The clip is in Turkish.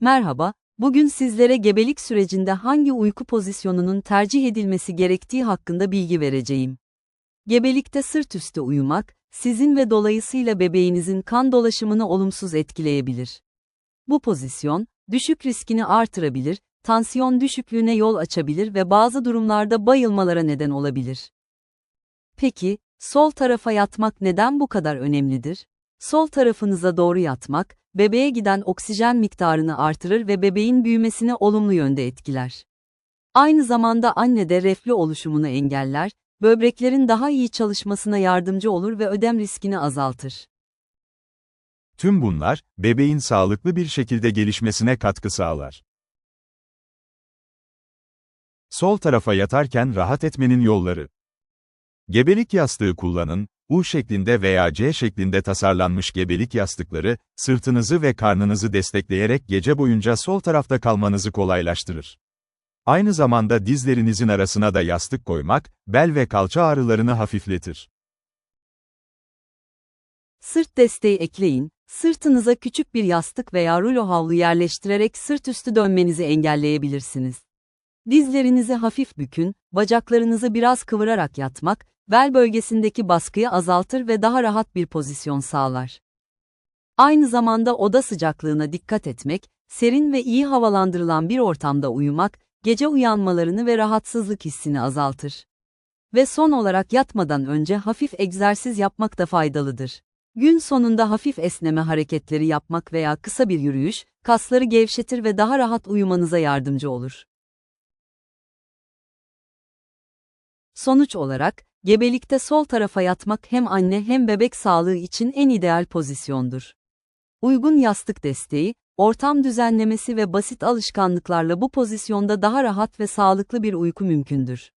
Merhaba, bugün sizlere gebelik sürecinde hangi uyku pozisyonunun tercih edilmesi gerektiği hakkında bilgi vereceğim. Gebelikte sırt üstü uyumak, sizin ve dolayısıyla bebeğinizin kan dolaşımını olumsuz etkileyebilir. Bu pozisyon, düşük riskini artırabilir, tansiyon düşüklüğüne yol açabilir ve bazı durumlarda bayılmalara neden olabilir. Peki, sol tarafa yatmak neden bu kadar önemlidir? Sol tarafınıza doğru yatmak, bebeğe giden oksijen miktarını artırır ve bebeğin büyümesini olumlu yönde etkiler. Aynı zamanda annede reflü oluşumunu engeller, böbreklerin daha iyi çalışmasına yardımcı olur ve ödem riskini azaltır. Tüm bunlar, bebeğin sağlıklı bir şekilde gelişmesine katkı sağlar. Sol tarafa yatarken rahat etmenin yolları. Gebelik yastığı kullanın, U şeklinde veya C şeklinde tasarlanmış gebelik yastıkları, sırtınızı ve karnınızı destekleyerek gece boyunca sol tarafta kalmanızı kolaylaştırır. Aynı zamanda dizlerinizin arasına da yastık koymak, bel ve kalça ağrılarını hafifletir. Sırt desteği ekleyin, sırtınıza küçük bir yastık veya rulo havlu yerleştirerek sırt üstü dönmenizi engelleyebilirsiniz. Dizlerinizi hafif bükün, bacaklarınızı biraz kıvırarak yatmak, bel bölgesindeki baskıyı azaltır ve daha rahat bir pozisyon sağlar. Aynı zamanda oda sıcaklığına dikkat etmek, serin ve iyi havalandırılan bir ortamda uyumak, gece uyanmalarını ve rahatsızlık hissini azaltır. Ve son olarak yatmadan önce hafif egzersiz yapmak da faydalıdır. Gün sonunda hafif esneme hareketleri yapmak veya kısa bir yürüyüş, kasları gevşetir ve daha rahat uyumanıza yardımcı olur. Sonuç olarak, gebelikte sol tarafa yatmak hem anne hem bebek sağlığı için en ideal pozisyondur. Uygun yastık desteği, ortam düzenlemesi ve basit alışkanlıklarla bu pozisyonda daha rahat ve sağlıklı bir uyku mümkündür.